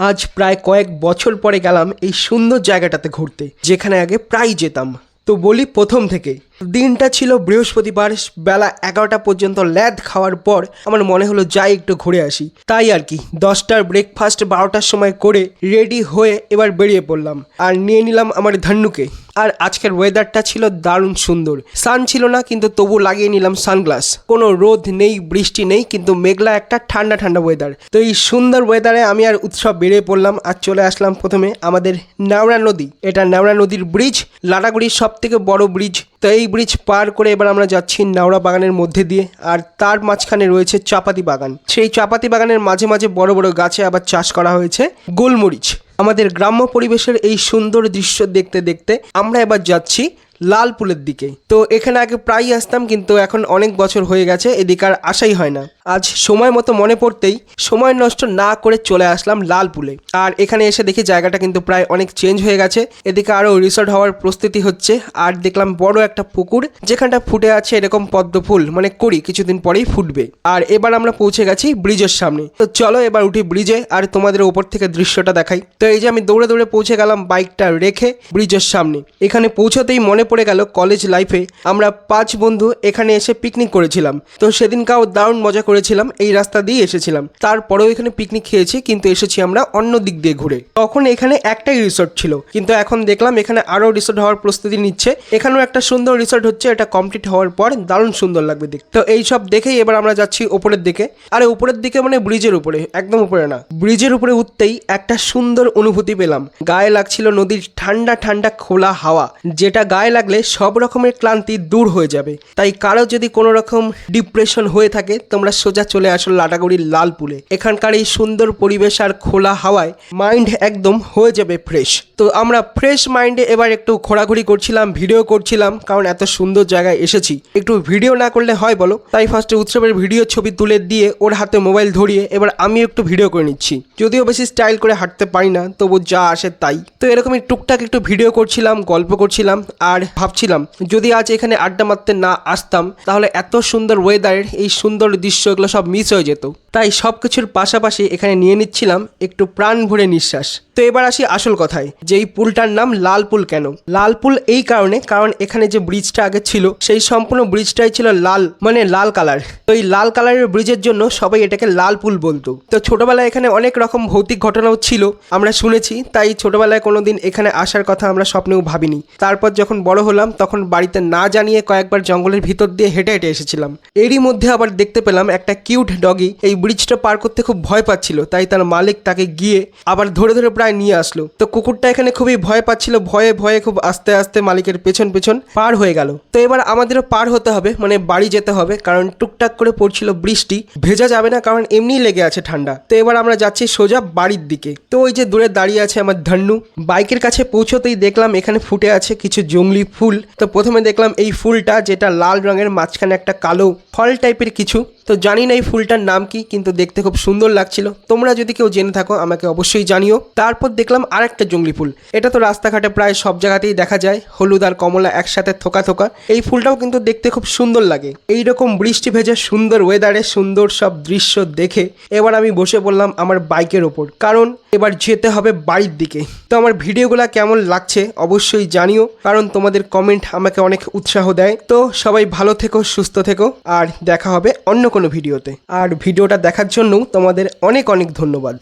আজ প্রায় কয়েক বছর পরে গেলাম এই সুন্দর জায়গাটাতে ঘুরতে, যেখানে আগে প্রায় যেতাম। তো বলি প্রথম থেকে। দিনটা ছিল বৃহস্পতিবার, বেলা এগারোটা পর্যন্ত ল্যাদ খাওয়ার পর আমার মনে হলো যাই একটু ঘুরে আসি। তাই আর কি, দশটার ব্রেকফাস্ট বারোটার সময় করে রেডি হয়ে এবার বেরিয়ে পড়লাম আর নিয়ে নিলাম আমার ধন্নুকে আর আজকের ওয়েদারটা ছিল দারুণ সুন্দর। সান ছিল না, কিন্তু তবু লাগিয়ে নিলাম সানগ্লাস কোনো রোদ নেই, বৃষ্টি নেই, কিন্তু মেঘলা একটা ঠান্ডা ঠান্ডা ওয়েদার তো এই সুন্দর ওয়েদারে আমি আর উৎসব বেরিয়ে পড়লাম আর চলে আসলাম প্রথমে আমাদের নেওড়া নদী। এটা নেওড়া নদীর ব্রিজ লাটাগুড়ির সব থেকে বড় ব্রিজ তো এই ব্রিজ পার করে এবার আমরা যাচ্ছি নাওড়া বাগানের মধ্যে দিয়ে। আর তার মাঝখানে রয়েছে চাপাতি বাগান। সেই চাপাতি বাগানের মাঝে মাঝে বড় বড় গাছে আবার চাষ করা হয়েছে গোলমরিচ। আমাদের গ্রাম্য পরিবেশের এই সুন্দর দৃশ্য দেখতে দেখতে আমরা এবার যাচ্ছি লালপুলের দিকে। তো এখানে আগে প্রায়ই আসতাম, কিন্তু এখন অনেক বছর হয়ে গেছে, এদিকে আর আসাই হয় না। আজ সময় মতো মনে পড়তেই সময় নষ্ট না করে চলে আসলাম লালপুলে। আর এখানে এসে দেখি জায়গাটা কিন্তু প্রায় অনেক চেঞ্জ হয়ে গেছে। এদিকে আরও রিসর্ট হওয়ার প্রস্তুতি হচ্ছে। আর দেখলাম বড় একটা পুকুর, যেখানটা ফুটে আছে এরকম পদ্ম ফুল মানে করি কিছুদিন পরেই ফুটবে। আর এবার আমরা পৌঁছে গেছি ব্রিজের সামনে। তো চলো এবার উঠি ব্রিজে, আর তোমাদের উপর থেকে দৃশ্যটা দেখাই। তো এই যে আমি দৌড়ে দৌড়ে পৌঁছে গেলাম বাইকটা রেখে ব্রিজের সামনে। এখানে পৌঁছতেই মনে পড়ে গেল কলেজ লাইফে আমরা পাঁচ বন্ধু এখানে এসে পিকনিক করেছিলাম। তো সেদিনকাও দারুণ মজা করেছিলাম, এই রাস্তা দিয়ে এসেছিলাম। তারপরেও এখানে পিকনিক খেয়েছি, কিন্তু এসেছি আমরা অন্য দিক দিয়ে ঘুরে। তখন এখানে একটাই রিসোর্ট ছিল, কিন্তু এখন দেখলাম এখানে আরও রিসোর্ট হওয়ার প্রস্তুতি নিচ্ছে। এখানেও একটা সুন্দর রিসোর্ট হচ্ছে, এটা কমপ্লিট হওয়ার পর দারুণ সুন্দর লাগবে দেখতে। তো এই সব দেখেই এবার আমরা যাচ্ছি ওপরের দিকে। আরে উপরের দিকে মানে ব্রিজের উপরে, একদম উপরে না। ব্রিজের উপরে উঠতেই একটা সুন্দর অনুভূতি পেলাম। গায়ে লাগছিল নদীর ঠান্ডা ঠান্ডা, খোলা হাওয়া, যেটা গায়ে লাগলে সব রকমের ক্লান্তি দূর হয়ে যাবে। তাই কারও যদি কোনো রকম ডিপ্রেশন হয়ে থাকে, তোমরা সোজা চলে আসো লাটাগুড়ির লালপুলে। এখানকার এই সুন্দর পরিবেশ আর খোলা হাওয়ায় মাইন্ড একদম হয়ে যাবে ফ্রেশ তো আমরা ফ্রেশ মাইন্ডে এবার একটু ঘোরাঘুরি করছিলাম ভিডিও করছিলাম, কারণ এত সুন্দর জায়গায় এসেছি। একটু ভিডিও না করলে হয় বলো? তাই ফার্স্টে উৎসবের ভিডিও ছবি তুলে দিয়ে ওর হাতে মোবাইল ধরিয়ে এবার আমি একটু ভিডিও করে নিচ্ছি। যদিও বেশি স্টাইল করে হাঁটতে পারি না, তবু যা আসে তাই। তো এরকমই টুকটাক একটু ভিডিও করছিলাম, গল্প করছিলাম আর ভাবছিলাম, যদি আজ এখানে আড্ডা মারতে না আসতাম, তাহলে এত সুন্দর ওয়েদারের এই সুন্দর দৃশ্য এগুলো সব মিস হয়ে যেত। তাই সব কিছুর পাশাপাশি এখানে নিয়ে নিচ্ছিলাম একটু প্রাণ ভরে নিঃশ্বাস। তো এবার আসি আসল কথায়, যে এই পুলটার নাম লাল পুল কেন? লাল পুল এই কারণে, কারণ এখানে যে ব্রিজটা আগে ছিল, সেই সম্পূর্ণ ব্রিজটাই ছিল লাল মানে লাল কালার তো এই লাল কালারের ব্রিজের জন্য সবাই এটাকে লাল পুল বলতো। তো ছোটবেলায় এখানে অনেক রকম ভৌতিক ঘটনাও ছিল, আমরা শুনেছি, তাই ছোটবেলায় কোনোদিন এখানে আসার কথা আমরা স্বপ্নেও ভাবিনি। তারপর যখন বড় হলাম, তখন বাড়িতে না জানিয়ে কয়েকবার জঙ্গলের ভিতর দিয়ে হেঁটে হেঁটে এসেছিলাম। এরই মধ্যে আবার দেখতে পেলাম একটা কিউট ডগি এই ব্রিজটা পার করতে খুব ভয় পাচ্ছিল, তাই তার মালিক তাকে গিয়ে আবার ধরে ধরে প্রায় নিয়ে আসলো। তো কুকুরটা এখানে খুবই ভয় পাচ্ছিল, ভয়ে ভয়ে খুব আস্তে আস্তে মালিকের পেছন পেছন পার হয়ে গেল। তো এবার আমাদেরও পার হতে হবে মানে বাড়ি যেতে হবে, কারণ টুকটাক করে পড়ছিল বৃষ্টি, ভেজা যাবে না কারণ এমনিই লেগে আছে ঠান্ডা। তো এবার আমরা যাচ্ছি সোজা বাড়ির দিকে। তো ওই যে দূরে দাঁড়িয়ে আছে আমার ধন্নু, বাইকের কাছে পৌঁছতেই দেখলাম এখানে ফুটে আছে কিছু জঙ্গলি ফুল। তো প্রথমে দেখলাম এই ফুলটা, যেটা লাল রঙের মাঝখানে একটা কালো ফল টাইপের কিছু। তো জানি না এই ফুলটার নাম কি, কিন্তু দেখতে খুব সুন্দর লাগছিল। তোমরা যদি কেউ জেনে থাকো, আমাকে অবশ্যই জানিও। তারপর দেখলাম আরেকটা জঙ্গলি ফুল। এটা তো রাস্তাঘাটে প্রায় সব জায়গাতেই দেখা যায়। হলুদ আর কমলা একসাথে থোকা থোকা। এই ফুলটাও কিন্তু দেখতে খুব সুন্দর লাগে। এই রকম বৃষ্টি ভেজা সুন্দর ওয়েদারে সুন্দর সব দৃশ্য দেখে এবার আমি বসে পড়লাম আমার বাইকের ওপর। কারণ এবার যেতে হবে বাড়ির দিকে। তো আমার ভিডিওগুলো কেমন লাগছে অবশ্যই জানিও। কারণ তোমাদের কমেন্ট আমাকে অনেক উৎসাহ দেয়। তো সবাই ভালো থেকো, সুস্থ থেকো। আর দেখা হবে অন্য কোনো ভিডিওতে। আর ভিডিওটা দেখার জন্যও তোমাদের অনেক অনেক ধন্যবাদ।